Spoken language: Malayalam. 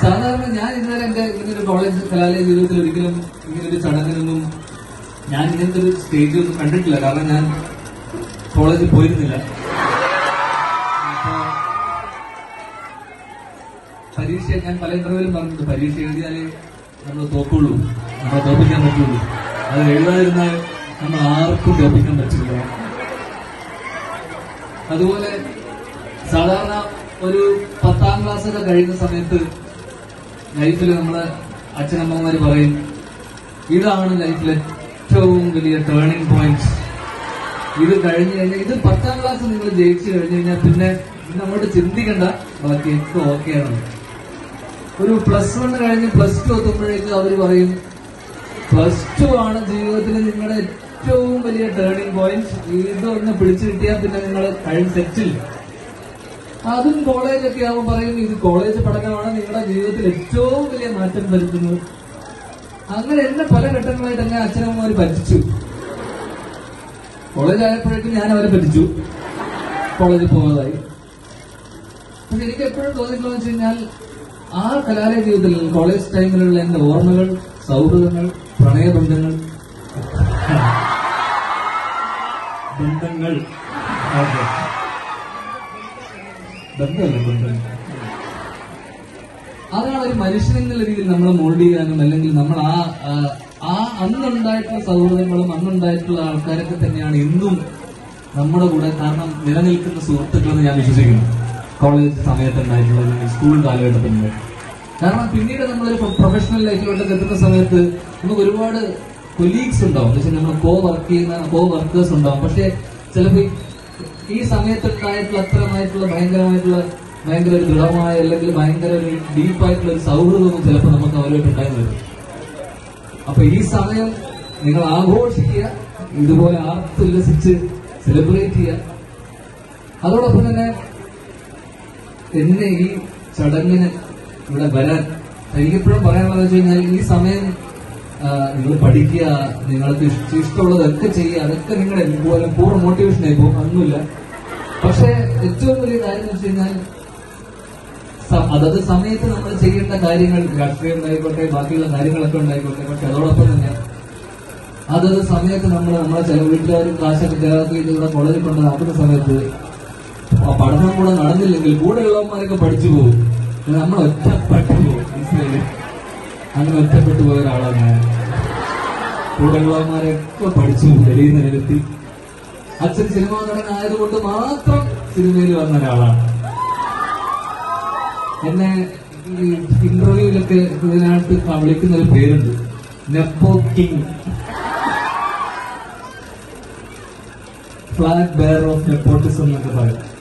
സാധാരണ ഞാൻ ഇന്നലെ എന്റെ ഇങ്ങനൊരു കോളേജ് കലാലയ ജീവിതത്തിൽ ഒരിക്കലും ഇങ്ങനൊരു ചടങ്ങിനൊന്നും ഞാൻ ഇങ്ങനത്തെ ഒരു സ്റ്റേജ് ഒന്നും കണ്ടിട്ടില്ല. കാരണം ഞാൻ കോളേജിൽ പോയിരുന്നില്ല. പരീക്ഷ ഞാൻ പല ഇന്റർവ്യൂവിലും പറഞ്ഞിട്ടുണ്ട്. പരീക്ഷ എഴുതിയാലേ നമ്മൾ തോക്കുള്ളൂ. നമ്മളെ തോപ്പിക്കാൻ പറ്റുള്ളൂ. അത് എഴുതാതിരുന്നാൽ നമ്മൾ ആർക്കും തോപ്പിക്കാൻ പറ്റില്ല. അതുപോലെ സാധാരണ ഒരു പത്താം ക്ലാസ് ഒക്കെ കഴിയുന്ന സമയത്ത് ലൈഫിൽ നമ്മൾ അച്ഛനമ്മമാര് പറയും ഇതാണ് ലൈഫിലെ ഏറ്റവും വലിയ ടേണിംഗ് പോയിന്റ് ഇത് കഴിഞ്ഞു കഴിഞ്ഞാൽ ഇത് പത്താം ക്ലാസ് നിങ്ങൾ ജയിച്ചു കഴിഞ്ഞു കഴിഞ്ഞാൽ പിന്നെ അങ്ങോട്ട് ചിന്തിക്കണ്ട ബാക്കി ഒക്കെ ഓക്കെയാണ് ഒരു പ്ലസ് വൺ കഴിഞ്ഞ് പ്ലസ് ടു എത്തുമ്പോഴേക്ക് അവർ പറയും പ്ലസ് ടു ആണ് ജീവിതത്തിൽ നിങ്ങളുടെ ഏറ്റവും വലിയ ടേണിംഗ് പോയിന്റ് ഇതൊന്ന് പിടിച്ചു കിട്ടിയാൽ പിന്നെ നിങ്ങൾ കഴിഞ്ഞ് സെറ്റിൽ അതും കോളേജൊക്കെ ആവുമ്പോൾ പറയും ഇത് കോളേജ് പഠനമാണ്. നിങ്ങളുടെ ജീവിതത്തിൽ ഏറ്റവും വലിയ മാറ്റം വരുത്തുന്നത്. അങ്ങനെ എന്നെ പല ഘട്ടങ്ങളായിട്ട് എന്നെ അച്ഛനമ്മമാര് പറ്റിച്ചു. കോളേജ് ആയപ്പോഴേക്കും ഞാൻ അവരെ പറ്റിച്ചു. കോളേജിൽ പോകുന്നതായി പക്ഷെ എനിക്ക് എപ്പോഴും തോന്നിയിട്ടുള്ളത് വെച്ച് കഴിഞ്ഞാൽ ആ കലാലയ ജീവിതത്തിൽ കോളേജ് ടൈമിലുള്ള എന്റെ ഓർമ്മകൾ സൗഹൃദങ്ങൾ പ്രണയബന്ധങ്ങൾ. ബന്ധങ്ങൾ. ഓക്കെ. അതാണ് ഒരു മനുഷ്യൻ എന്നുള്ള രീതിയിൽ നമ്മളെ മോൾഡ് ചെയ്യാനും അല്ലെങ്കിൽ നമ്മൾ ആ ആ- ആ അന്നുണ്ടായിട്ടുള്ള സൗഹൃദങ്ങളും അന്നുണ്ടായിട്ടുള്ള ആൾക്കാരൊക്കെ തന്നെയാണ് ഇന്നും നമ്മുടെ കൂടെ കാരണം നിലനിൽക്കുന്ന സുഹൃത്തുക്കളെന്ന് ഞാൻ വിശ്വസിക്കുന്നു. കോളേജ് സമയത്തുണ്ടായിട്ടുള്ള അല്ലെങ്കിൽ സ്കൂൾ കാലഘട്ടത്തിൽ കാരണം പിന്നീട് നമ്മളൊരു പ്രൊഫഷണൽ ലൈഫിലോട്ടൊക്കെ എത്തുന്ന സമയത്ത് നമുക്ക് ഒരുപാട് കൊലീഗ്സ് ഉണ്ടാവും. വെച്ചാൽ നമ്മൾ കോ വർക്ക് ചെയ്യുന്ന കോ വർക്കേഴ്സ് ഉണ്ടാവും. പക്ഷെ ചിലപ്പോൾ ഈ സമയത്തുണ്ടായിട്ടുള്ള അത്രമായിട്ടുള്ള ഭയങ്കരമായിട്ടുള്ള ഭയങ്കര ഒരു ദൃഢമായ അല്ലെങ്കിൽ ഭയങ്കര ഒരു ഡീപ്പായിട്ടുള്ള ഒരു സൗഹൃദമൊന്നും ചിലപ്പോൾ നമുക്ക് അവരുമായിട്ട് ഉണ്ടായിരുന്നു. വരും അപ്പൊ ഈ സമയം നിങ്ങൾ ആഘോഷിക്കുക ഇതുപോലെ ആർത്തുല്ലസിച്ച് സെലിബ്രേറ്റ് ചെയ്യുക. അതോടൊപ്പം തന്നെ എന്നെ ഈ ചടങ്ങിന് ഇവിടെ വരാൻ എനിക്കെപ്പോഴും പറയാനുള്ളത് വെച്ച് കഴിഞ്ഞാൽ ഈ സമയം നിങ്ങൾ പഠിക്കുക നിങ്ങൾക്ക് ഇഷ്ട- ഇഷ്ടമുള്ളതൊക്കെ ചെയ്യുക അതൊക്കെ നിങ്ങളുടെ പോലെ പൂർണ മോട്ടിവേഷൻ ആയി പോകും അന്നുമില്ല പക്ഷെ ഏറ്റവും വലിയ കാര്യം എന്ന് വെച്ച് കഴിഞ്ഞാൽ അതത് സമയത്ത് നമ്മൾ ചെയ്യേണ്ട കാര്യങ്ങൾ രാഷ്ട്രീയം ഉണ്ടായിക്കോട്ടെ ബാക്കിയുള്ള കാര്യങ്ങളൊക്കെ ഉണ്ടായിക്കോട്ടെ പക്ഷെ അതോടൊപ്പം തന്നെ അതത് സമയത്ത് നമ്മൾ നമ്മളെ ചില വീട്ടുകാരും കാശൊക്കെ ചെലവാക്കി ഇവിടെ കോളേജിൽ കൊണ്ടാക്കുന്ന സമയത്ത് പഠനം കൂടെ നടന്നില്ലെങ്കിൽ കൂടെ ഉള്ളവന്മാരൊക്കെ പഠിച്ചു പോകും. നമ്മൾ ഒറ്റപ്പെട്ടു പോകും മനസ്സിലായില്ലേ? അങ്ങനെ ഒറ്റപ്പെട്ടു പോയ ഒരാളാണ് ഞാൻ. കൂടെയുള്ളവന്മാരൊക്കെ പഠിച്ചു വെളിയിൽ നിന്ന് നിരത്തി അച്ഛൻ സിനിമാ നടൻ ആയതുകൊണ്ട് മാത്രം സിനിമയിൽ വന്ന ഒരാളാണ്. എന്നെ ഈ ഇന്റർവ്യൂവിലൊക്കെ ഇതിനകത്ത് വിളിക്കുന്ന ഒരു പേരുണ്ട്. Nepo king. Flag bearer of nepotism എന്നൊക്കെ പറയും.